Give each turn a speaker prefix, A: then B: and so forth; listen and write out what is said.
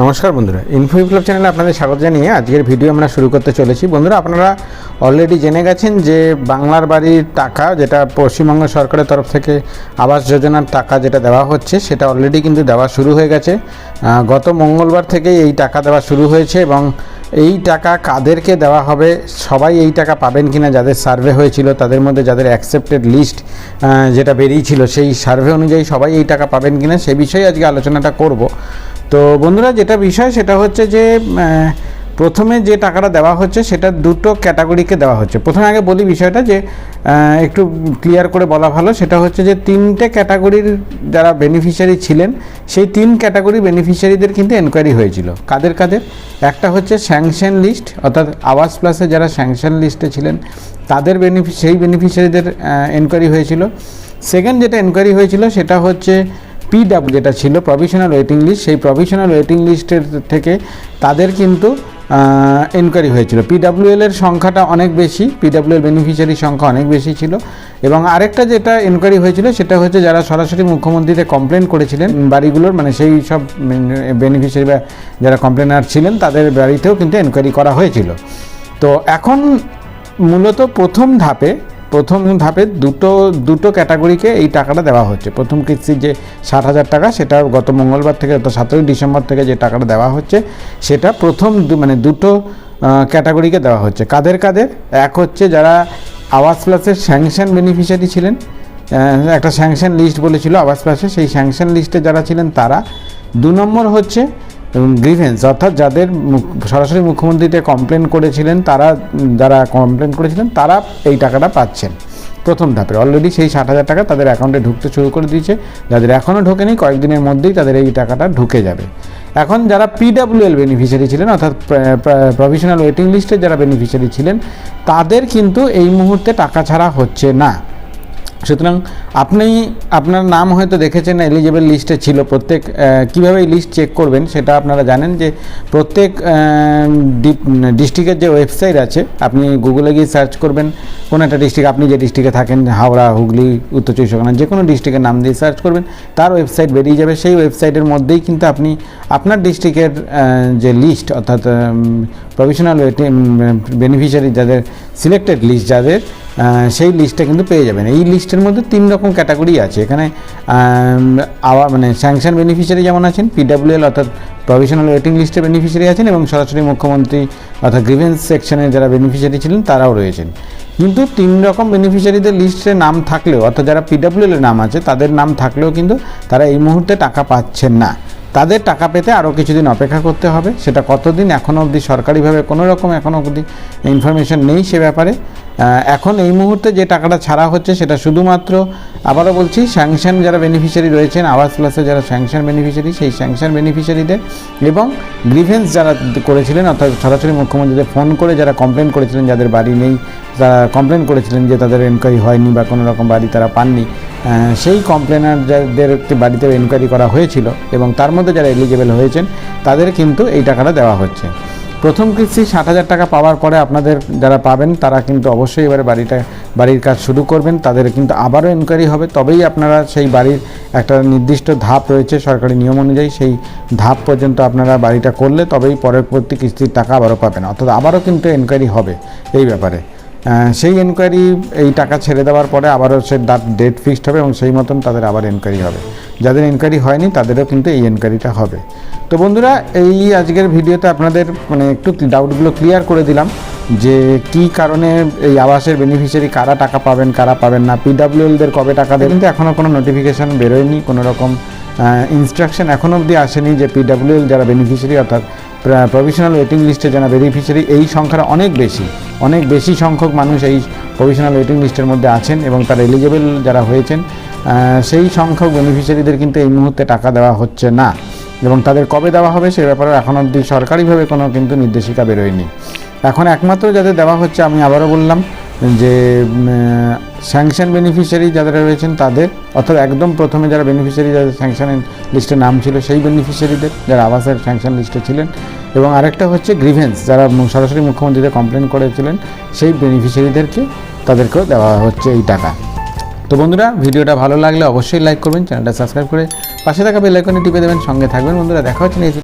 A: নমস্কার বন্ধুরা ইনফো বিপ্লব চ্যানেলে আপনাদের স্বাগত জানিয়ে আজকের ভিডিও আমরা শুরু করতে চলেছি। বন্ধুরা, আপনারা অলরেডি জেনে গেছেন যে বাংলার বাড়ির টাকা যেটা পশ্চিমবঙ্গ সরকারের তরফ থেকে আবাস যোজনার টাকা যেটা দেওয়া হচ্ছে, সেটা অলরেডি কিন্তু দেওয়া শুরু হয়ে গেছে। গত মঙ্গলবার থেকেই এই টাকা দেওয়া শুরু হয়েছে এবং এই টাকা কাদেরকে দেওয়া হবে, সবাই এই টাকা পাবেন কিনা যাদের সার্ভে হয়েছিল, তাদের মধ্যে যাদের অ্যাকসেপ্টেড লিস্ট যেটা বেরিয়েছিল, সেই সার্ভে অনুযায়ী সবাই এই টাকা পাবেন কিনা, সে বিষয়ে আজকে আলোচনাটা করব। তো বন্ধুরা যেটা বিষয় সেটা হচ্ছে যে প্রথমে যে টাকাটা দেওয়া হচ্ছে সেটা দুটো ক্যাটাগরিকে দেওয়া হচ্ছে। প্রথমে আগে বলি বিষয়টা যে একটু ক্লিয়ার করে বলা ভালো, সেটা হচ্ছে যে তিনটে ক্যাটাগরির যারা বেনিফিশিয়ারি ছিলেন, সেই তিন ক্যাটাগরি বেনিফিশিয়ারিদের কিন্তু এনকোয়ারি হয়েছিল। কাদের কাদের? একটা হচ্ছে স্যাংশন লিস্ট অর্থাৎ আওয়াজ প্লাসে যারা স্যাংশন লিস্টে ছিলেন, তাদের বেনিফি সেই বেনিফিশিয়ারিদের এনকোয়ারি হয়েছিল। সেকেন্ড যেটা এনকোয়ারি হয়েছিল সেটা হচ্ছে পিডাব্লিউ যেটা ছিল প্রভিশনাল ওয়েটিং লিস্ট সেই প্রভিশনাল ওয়েটিং লিস্টের থেকে তাদের কিন্তু এনকোয়ারি হয়েছিল। পিডাব্লিউএল এর সংখ্যাটা অনেক বেশি পিডাব্লিউএল বেনিফিশিয়ারির সংখ্যা অনেক বেশি ছিল। এবং আরেকটা যেটা এনকোয়ারি হয়েছিল, সেটা হচ্ছে যারা সরাসরি মুখ্যমন্ত্রীতে কমপ্লেন করেছিলেন বাড়িগুলোর মানে সেই সব বেনিফিশিয়ারি বা যারা কমপ্লেনার ছিলেন, তাদের বাড়িতেও কিন্তু এনকোয়ারি করা হয়েছিল। তো এখন মূলত প্রথম ধাপে প্রথম ধাপে দুটো দুটো ক্যাটাগরিকে এই টাকাটা দেওয়া হচ্ছে। প্রথম কিস্তির যে ষাট হাজার টাকা, সেটা গত মঙ্গলবার থেকে, গত সতেরোই ডিসেম্বর থেকে যে টাকাটা দেওয়া হচ্ছে, সেটা প্রথম মানে দুটো ক্যাটাগরিকে দেওয়া হচ্ছে। কাদের কাদের? এক হচ্ছে যারা আওয়াজ প্লাসের স্যাংশন বেনিফিশিয়ারি ছিলেন একটা স্যাংশন লিস্ট বলেছিল আবাস প্লাসে, সেই স্যাংশন লিস্টে যারা ছিলেন তারা। দু নম্বর হচ্ছে গ্রিভেন্স অর্থাৎ যাদের সরাসরি মুখ্যমন্ত্রীতে কমপ্লেন করেছিলেন, তারা, যারা কমপ্লেন করেছিলেন, তারা এই টাকাটা পাচ্ছেন। প্রথম ধাপে। অলরেডি সেই ষাট হাজার টাকা তাদের অ্যাকাউন্টে ঢুকতে শুরু করে দিয়েছে। যাদের এখনও ঢোকেনি, কয়েকদিনের মধ্যেই তাদের এই টাকাটা ঢুকে যাবে। এখন যারা পিডাব্লিউএল বেনিফিশিয়ারি ছিলেন, অর্থাৎ প্রভিশনাল ওয়েটিং লিস্টে যারা বেনিফিশিয়ারি ছিলেন, তাদের কিন্তু এই মুহূর্তে টাকা ছাড়া হচ্ছে না। সুতরাং আপনি আপনার নাম হয়তো দেখেছেন এলিজেবল লিস্টে ছিল। প্রত্যেক কীভাবে এই লিস্ট চেক করবেন সেটা আপনারা জানেন যে প্রত্যেক ডিস্ট্রিক্টের যে ওয়েবসাইট আছে, আপনি গুগলে গিয়ে সার্চ করবেন। কোনো একটা ডিস্ট্রিক্ট আপনি যে ডিস্ট্রিক্টে থাকেন, হাওড়া, হুগলি, উত্তর চব্বিশ পরগনা, যে কোনো ডিস্ট্রিক্টের নাম দিয়ে সার্চ করবেন, তার ওয়েবসাইট বেরিয়ে যাবে। সেই ওয়েবসাইটের মধ্যেই কিন্তু আপনি আপনার ডিস্ট্রিক্টের যে লিস্ট অর্থাৎ প্রভিশনাল বেনিফিশিয়ারি যাদের সিলেক্টেড লিস্ট যাদের সেই লিস্টটা কিন্তু পেয়ে যাবেন। এই লিস্টের মধ্যে তিন রকম ক্যাটাগরি আছে। এখানে আওয়া মানে স্যাংশন বেনিফিশিয়ারি যেমন আছেন পিডাব্লিউএল অর্থাৎ প্রভিশনাল ওয়েটিং লিস্টের বেনিফিশিয়ারি আছেন এবং সরাসরি মুখ্যমন্ত্রী অর্থাৎ গ্রিভেন্স সেকশনের যারা বেনিফিশিয়ারি ছিলেন, তারাও রয়েছেন। কিন্তু তিন রকম বেনিফিশিয়ারিদের লিস্টে নাম থাকলেও, অর্থাৎ যারা পিডাব্লিউএল নাম আছে, তাদের নাম থাকলেও কিন্তু তারা এই মুহূর্তে টাকা পাচ্ছেন না। তাদের টাকা পেতে আরও কিছুদিন অপেক্ষা করতে হবে। সেটা কতদিন এখনও অবধি সরকারিভাবে কোনো রকম এখনও অবধি ইনফরমেশন নেই সে ব্যাপারে। এখন এই মুহূর্তে যে টাকাটা ছাড়া হচ্ছে সেটা শুধুমাত্র, আবারও বলছি স্যাংশন যারা বেনিফিশিয়ারি রয়েছেন, আবাস প্লাসে যারা স্যাংশন বেনিফিশিয়ারি সেই স্যাংশন বেনিফিশিয়ারিদের এবং গ্রিভেন্স যারা করেছিলেন, অর্থাৎ সরাসরি মুখ্যমন্ত্রীদের ফোন করে যারা কমপ্লেন করেছিলেন, যাদের বাড়ি নেই, তারা কমপ্লেন করেছিলেন যে তাদের এনকোয়ারি হয়নি বা কোনো রকম বাড়ি তারা পাননি সেই কমপ্লেনার যাদের বাড়িতে এনকোয়ারি করা হয়েছিল এবং তার মধ্যে যারা এলিজেবল হয়েছেন, তাদের কিন্তু এই টাকাটা দেওয়া হচ্ছে। প্রথম কিস্তি ষাট হাজার টাকা পাওয়ার পরে আপনাদের যারা পাবেন, তারা কিন্তু অবশ্যই এবারে বাড়িটা, বাড়ির কাজ শুরু করবেন। তাদের কিন্তু আবারও এনকোয়ারি হবে। তবেই আপনারা সেই বাড়ির একটা নির্দিষ্ট ধাপ রয়েছে সরকারি নিয়ম অনুযায়ী। সেই ধাপ পর্যন্ত আপনারা বাড়িটা করলে তবেই পরবর্তী কিস্তির টাকা আবারও পাবেন। অর্থাৎ আবারও কিন্তু এনকোয়ারি হবে এই ব্যাপারে। সেই এনকোয়ারি এই টাকা ছেড়ে দেওয়ার পরে আবারও সে ডেট ফিক্সড হবে এবং সেই মতন তাদের আবার এনকোয়ারি হবে। যাদের এনকোয়ারি হয়নি, তাদেরও কিন্তু এই এনকোয়ারিটা হবে। তো বন্ধুরা, এই আজকের ভিডিওতে আপনাদের মানে একটু ডাউটগুলো ক্লিয়ার করে দিলাম যে কি কারণে এই আবাসের বেনিফিশিয়ারি কারা টাকা পাবেন, কারা পাবেন না পিডাব্লিউএলদের কবে টাকা দেবেন, কিন্তু এখনও কোনো নোটিফিকেশান বেরোয়নি কোনো রকম ইনস্ট্রাকশন এখনও অবধি আসেনি যে পিডাব্লিউএল যারা বেনিফিশিয়ারি অর্থাৎ প্রভিশনাল ওয়েটিং লিস্টে যারা বেনিফিশিয়ারি এই সংখ্যাটা অনেক বেশি অনেক বেশি সংখ্যক মানুষ এই প্রভিশনাল ওয়েটিং লিস্টের মধ্যে আছেন এবং তারা এলিজেবল যারা হয়েছেন সেই সংখ্যক বেনিফিশিয়ারিদের কিন্তু এই মুহূর্তে টাকা দেওয়া হচ্ছে না। এবং তাদের কবে দেওয়া হবে সে ব্যাপারে এখন অবধি সরকারিভাবে কোনো কিন্তু নির্দেশিকা বেরোয়নি। এখন একমাত্র যাদের দেওয়া হচ্ছে, আমি আবারও বললাম যে স্যাংশন বেনিফিশিয়ারি যাদের রয়েছেন তাদের, অর্থাৎ একদম প্রথমে যারা বেনিফিশিয়ারি যাদের স্যাংশন লিস্টে নাম ছিল সেই বেনিফিশিয়ারিদের যারা আবাসের স্যাংশন লিস্টে ছিলেন। এবং আরেকটা হচ্ছে গ্রিভেন্স যারা সরাসরি মুখ্যমন্ত্রীদের কমপ্লেন করেছিলেন, সেই বেনিফিশিয়ারিদেরকে তাদেরকেও দেওয়া হচ্ছে এই টাকা। তো বন্ধুরা, ভিডিওটা ভালো লাগলে অবশ্যই লাইক করবেন, চ্যানেলটা সাবস্ক্রাইব করে পাশে থাকা বেল আইকনে টিপে দেবেন, সঙ্গে থাকবেন বন্ধুরা, দেখা হচ্ছে